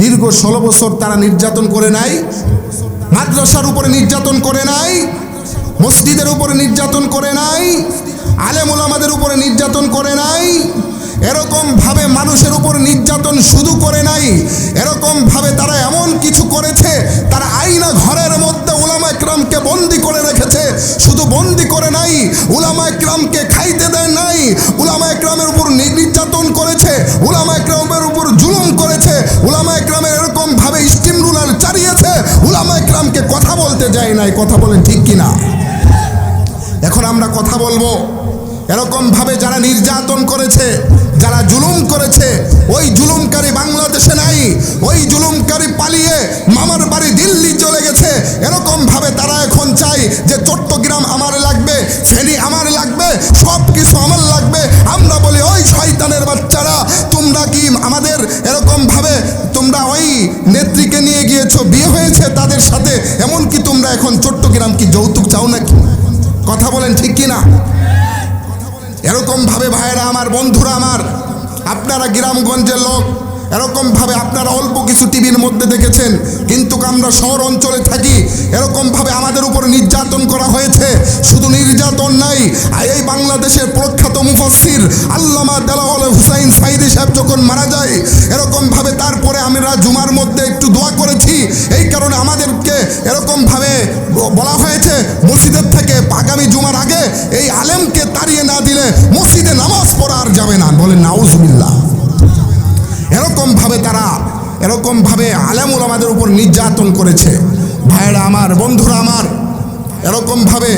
দীর্ঘ ষোলো বছর তারা নির্যাতন করে নাই, মাদ্রাসার উপরে নির্যাতন করে নাই, মসজিদের উপরে নির্যাতন করে নাই, আলেম ওলামাদের উপরে নির্যাতন করে নাই, এরকম ভাবে মানুষের উপর নির্যাতন শুধু করে নাই, এরকম ভাবে তারা এমন কিছু করেছে, তারা আইনা ঘরের মধ্যে উলামা একরামকে বন্দি করে রেখেছে, শুধু বন্দি করে নাই, উলামা একরামকে খাইতে দেয় নাই, উলামা একরামের যায় নাই, কথা বলেন ঠিক কিনা? এখন আমরা কথা বলব। এরকম ভাবে যারা নির্যাতন করেছে, যারা জুলুম করেছে, ওই জুলুমকারী বাংলাদেশে নাই, ওই জুলুমকারী পালিয়ে মামার বাড়ি দিল্লি চলে গেছে। এরকম ভাবে তারা এখন চাই যে চট্টগ্রাম আমার লাগবে, ফেনী আমার লাগবে সব কিছু আমার লাগবে। আমরা বলি, ওই শয়তানের বাচ্চারা, তোমরা কি আমাদের এরকম ভাবে তোমরা ওই নেত্রীকে নিয়ে গিয়েছো, বিয়ে হয়েছে তাদের সাথে? তোমরা এখন চট্টগ্রাম কি যৌতুক চাও নাকি? কথা বলেন ঠিক কি না এরকম ভাবে ভাইয়েরা আমার, বন্ধুরা আমার, আপনারা গ্রামগঞ্জের লোক এরকম ভাবে আপনারা অল্প কিছু টিভির মধ্যে দেখেছেন, কিন্তু আমরা শহর অঞ্চলে থাকি এরকম ভাবে আমাদের উপর নির্যাতন করা হয়েছে, শুধু নির্যাতন নাই এই বাংলাদেশের প্রখ্যাত মুফসির আল্লামা দেলাওয়াল হুসাইন সাইদি সাহেব যখন মারা যায় এরকম ভাবে তারপরে আমরা জুমার মধ্যে একটু দোয়া কারণে আমাদেরকে এরকম ভাবে বলা হয়েছে, মসজিদের থেকে আগামী জুমার আগে এই আলেমকে তাড়িয়ে না দিলে মসজিদে নামাজ পড়া আর যাবে না। বলে নাউজবিল্লাহ। এরকম ভাবে তারা এরকম ভাবে আলেমুল আমাদের উপর নির্যাতন করেছে। ভাইয়েরা আমার, বন্ধুরা আমার এরকম ভাবে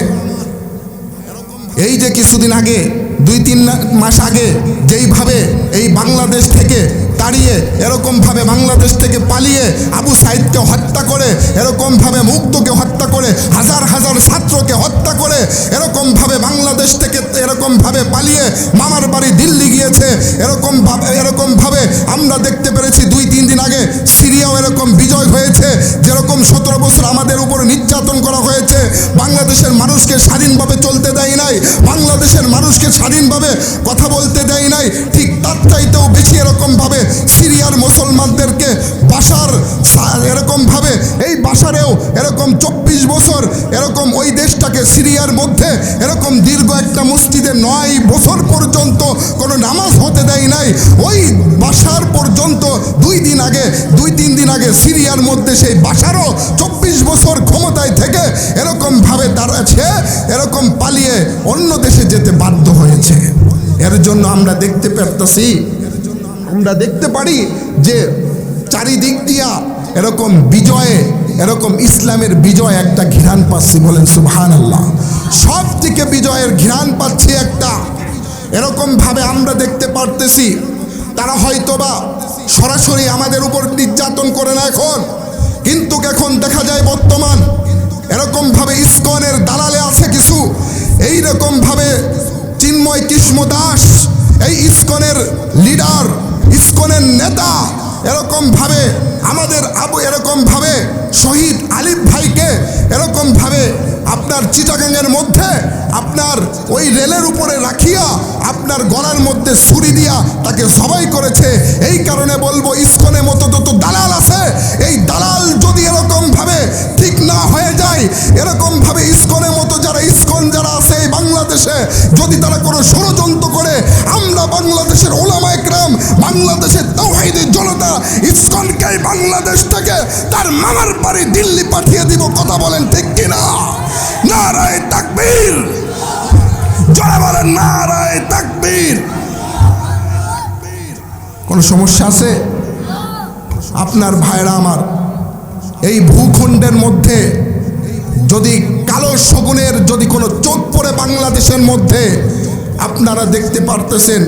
এই যে কিছুদিন আগে, দুই তিন মাস আগে যেইভাবে এই বাংলাদেশ থেকে তাড়িয়ে এরকমভাবে বাংলাদেশ থেকে পালিয়ে আবু সাইদকে হত্যা করে, এরকমভাবে মুক্তকে হত্যা করে, হাজার হাজার ছাত্রকে হত্যা করে, এরকমভাবে বাংলাদেশ থেকে এরকমভাবে পালিয়ে মামার বাড়ি দিল্লি গিয়েছে এরকম ভাবে এরকমভাবে আমরা দেখতে পেরেছি দুই, তিন দিন আগে সিরিয়াও এরকম বিজয় হয়েছে, যেরকম সতেরো বছর আমাদের উপর নির্যাতন করা হয়েছে, বাংলাদেশের মানুষকে স্বাধীনভাবে চলতে দেয় নাই, বাংলাদেশের মানুষকে স্বাধীনভাবে কথা বলতে দেয় নাই, ঠিক তার চাইতেও বেশি এরকমভাবে সিরিয়ার মুসলমানদেরকে বাসার এরকমভাবে এই বাসারেও এরকম চব্বিশ বছর এরকম ওই দেশটাকে সিরিয়ার মধ্যে এরকম দীর্ঘ একটা মসজিদে নয় বছর পর্যন্ত কোনো নামাজ হতে দেয় নাই, ওই বাসার পর্যন্ত দুই দিন আগে, দুই তিন দিন আগে সিরিয়ার মধ্যে সেই বাসারও চব্বিশ বছর ক্ষমতায় থেকে এরকমভাবে সে এরকম পালিয়ে অন্য দেশে যেতে বাধ্য হয়েছে। এর জন্য আমরা দেখতে পারতেছি আমরা দেখতে পারি যে চারিদিক দিয়া এরকম বিজয়ে, এরকম ইসলামের বিজয় একটা ঘ্রাণ পাচ্ছি বলেন সুবহান আল্লাহ সব থেকে বিজয়ের ঘ্রাণ পাচ্ছি একটা। এরকম ভাবে আমরা দেখতে পারতেছি। তারা হয়তোবা সরাসরি আমাদের উপর নির্যাতন করে না এখন, কিন্তু এখন দেখা যায় বর্তমান এরকম ভাবে ইস্কনের দালালে আছে কিছু। এই রকম ভাবে চিন্ময় কৃষ্ণ দাস এই ইস্কনের লিডার, ইস্কনের নেতা এরকম ভাবে আমাদের আবু এরকম ভাবে শহীদ আলিফ ভাইকে এরকম ভাবে আপনার চিটাগাঙ্গের মধ্যে আপনার ওই রেলের উপরে রাখিয়া, আপনার গলার মধ্যে ছুরি দিয়া তাকে সবাই করেছে। এই কারণে বলব, ইস্কনের মতো যত দালাল আছে, এই দালাল যদি এরকম ভাবে ঠিক না হয়ে যায় এরকম বাংলাদেশে, যদি তারা কোনো ষড়যন্ত্র করে, আমরা বাংলাদেশের ওলামা একরাম বাংলাদেশের তৌহিদের জনতা ইস্কনকে বাংলাদেশ থেকে তার মামার বাড়ি দিল্লি পাঠিয়ে দিব, কথা বলেন ঠিক কিনা? নারায় তাকবীর। জয় বলেন নারায় তাকবীর। কোনো সমস্যা আছে? আপনার ভাইরা আমার, এই ভূখণ্ডের মধ্যে যদি কালো শগুনের যদি কোনো চোখ পড়ে বাংলাদেশের মধ্যে, আপনারা দেখতে পারতেছেন,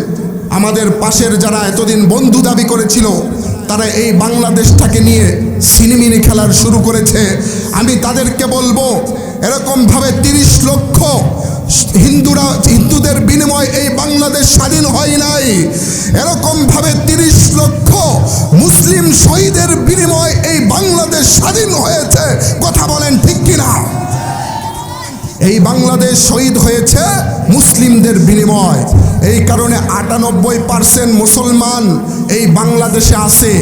আমাদের পাশের যারা এতদিন বন্ধু দাবি করেছিল, তারা এই বাংলাদেশটাকে নিয়ে সিনেমিনি খেলার শুরু করেছে। আমি তাদেরকে বলব, এরকমভাবে তিরিশ লক্ষ হিন্দুরা, হিন্দুদের বিনিময়ে এই বাংলাদেশ স্বাধীন হয় নাই। এরকমভাবে তিরিশ লক্ষ মুসলিম শহীদের বিনিময়ে এই বাংলাদেশ স্বাধীন হয়েছে। কথা বলেন ঠিক কিনা? এই বাংলাদেশ শহীদ হয়েছে মুসলিমদের বিনিময়। এই কারণে আটানব্বই পার্সেন্ট মুসলমান এই বাংলাদেশে আছে।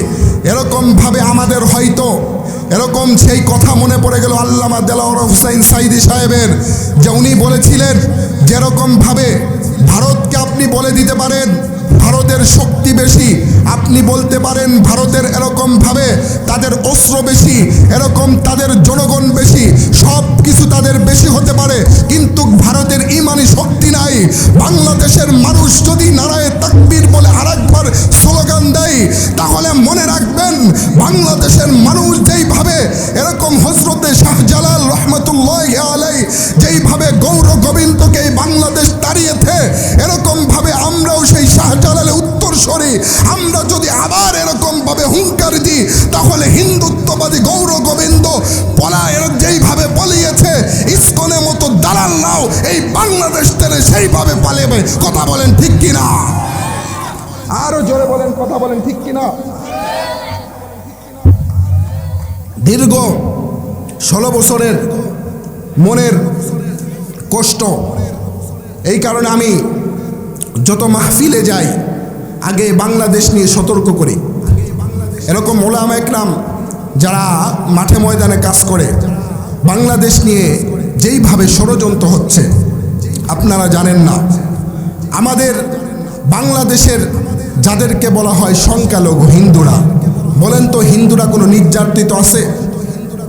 এরকমভাবে আমাদের হয়তো, এরকম সেই কথা মনে পড়ে গেল আল্লামা দেলাওয়ার হুসাইন সাইদি সাহেবের, যে উনি বলেছিলেন, যেরকমভাবে ভারতকে আপনি বলে দিতে পারেন ভারতের শক্তি বেশি। আপনি বলতে পারেন ভারতের এরকমভাবে তাদের অস্ত্র বেশি, এরকম তাদের জনগণ বেশি সব কিছু তাদের বেশি হতে পারে। কিন্তু ভারতের ইমানি শক্তি নাই। বাংলাদেশের মানুষ যদি নারায় তাকবির বলে আরেকবার স্লোগান দেয়, তাহলে মনে রাখবেন বাংলাদেশের মানুষ যেইভাবে এরকম হজরতে শাহজালাল রহমতুল্লাহ আলাই যেইভাবে গৌর গোবিন্দকে বাংলাদেশ আমরা যদি আবার এরকম ভাবে হুঙ্কার দিই, তাহলে হিন্দুত্ববাদী গৌর গোবিন্দ পলা এর যেইভাবে পালিয়েছে, ইস্কনের মতো দালালরাও এই বাংলাদেশ থেকে সেইভাবে পালিয়ে কথা বলেন ঠিক কিনা? আরও জোরে বলেন, কথা বলেন ঠিক কিনা? দীর্ঘ ষোলো বছরের মনের কষ্ট। এই কারণে আমি যত মাহফিলে যাই আগে বাংলাদেশ নিয়ে সতর্ক করি। এরকম ওলাম একরাম যারা মাঠে ময়দানে কাজ করে, বাংলাদেশ নিয়ে যেইভাবে ষড়যন্ত্র হচ্ছে, আপনারা জানেন না। আমাদের বাংলাদেশের যাদেরকে বলা হয় সংখ্যালঘু হিন্দুরা, বলেন তো হিন্দুরা কোনো নির্যাতিত আছে?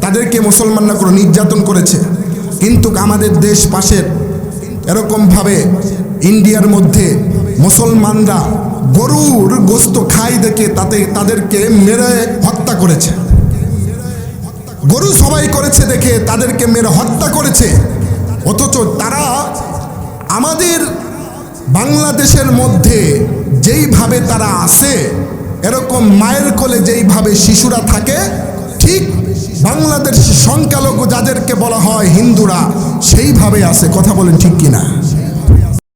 তাদেরকে মুসলমানরা কোনো নির্যাতন করেছে? কিন্তু আমাদের দেশ পাশের এরকমভাবে ইন্ডিয়ার মধ্যে মুসলমানরা গরুর গোস্ত খাই দেখে তাতে তাদেরকে মেরে হত্যা করেছে। গরু সবাই করেছে দেখে তাদেরকে মেরে হত্যা করেছে। অথচ তারা আমাদের বাংলাদেশের মধ্যে যেইভাবে তারা আসে এরকম মায়ের কোলে যেইভাবে শিশুরা থাকে, ঠিক বাংলাদেশ সংখ্যালঘু যাদেরকে বলা হয় হিন্দুরা সেইভাবে আসে কথা বলেন ঠিক কিনা?